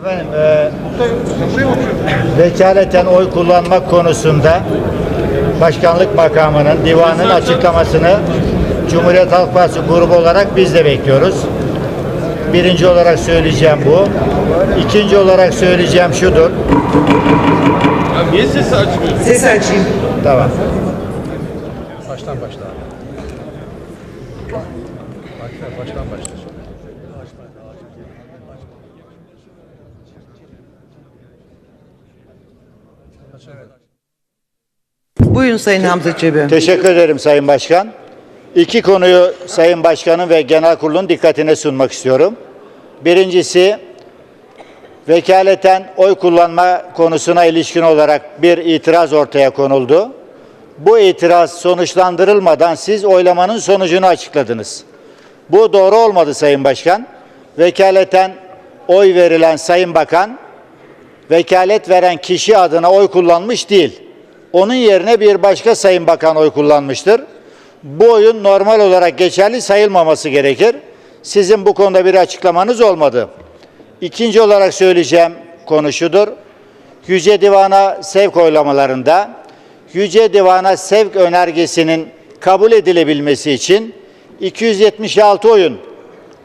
Efendim, e, vekaleten oy kullanmak konusunda başkanlık makamının, divanın açıklamasını Cumhuriyet Halk Partisi grubu olarak biz de bekliyoruz. Birinci olarak söyleyeceğim bu. İkinci olarak söyleyeceğim şudur. Ya niye sesi açmıyorsun? Ses açayım. Tamam. Baştan başla. Baştan başla. Buyurun Sayın Hamza Çebi. Teşekkür ederim Sayın Başkan. İki konuyu Sayın Başkan'ın ve Genel Kurul'un dikkatine sunmak istiyorum. Birincisi, vekaleten oy kullanma konusuna ilişkin olarak bir itiraz ortaya konuldu. Bu itiraz sonuçlandırılmadan siz oylamanın sonucunu açıkladınız. Bu doğru olmadı Sayın Başkan. Vekaleten oy verilen Sayın Bakan, vekalet veren kişi adına oy kullanmış değil. Onun yerine bir başka sayın bakan oy kullanmıştır. Bu oyun normal olarak geçerli sayılmaması gerekir. Sizin bu konuda bir açıklamanız olmadı. İkinci olarak söyleyeceğim konu şudur. Yüce Divan'a sevk oylamalarında Yüce Divan'a sevk önergesinin kabul edilebilmesi için 276 oyun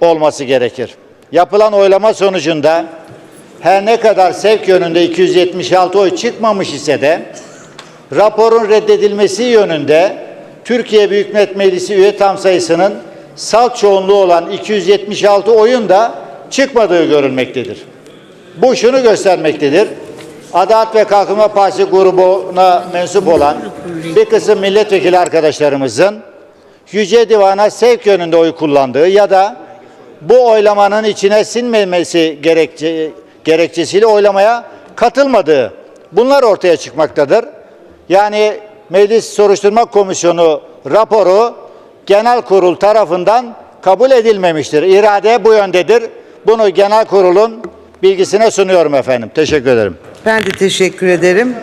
olması gerekir. Yapılan oylama sonucunda her ne kadar sevk yönünde 276 oy çıkmamış ise de raporun reddedilmesi yönünde Türkiye Büyük Millet Meclisi üye tam sayısının salt çoğunluğu olan 276 oyun da çıkmadığı görülmektedir. Bu şunu göstermektedir. Adalet ve Kalkınma Partisi grubuna mensup olan bir kısım milletvekili arkadaşlarımızın Yüce Divan'a sevk yönünde oy kullandığı ya da bu oylamanın içine sinmemesi gerekçe, gerekçesiyle oylamaya katılmadığı bunlar ortaya çıkmaktadır. Yani Meclis Soruşturma Komisyonu raporu genel kurul tarafından kabul edilmemiştir. İrade bu yöndedir. Bunu genel kurulun bilgisine sunuyorum efendim. Teşekkür ederim. Ben de teşekkür ederim.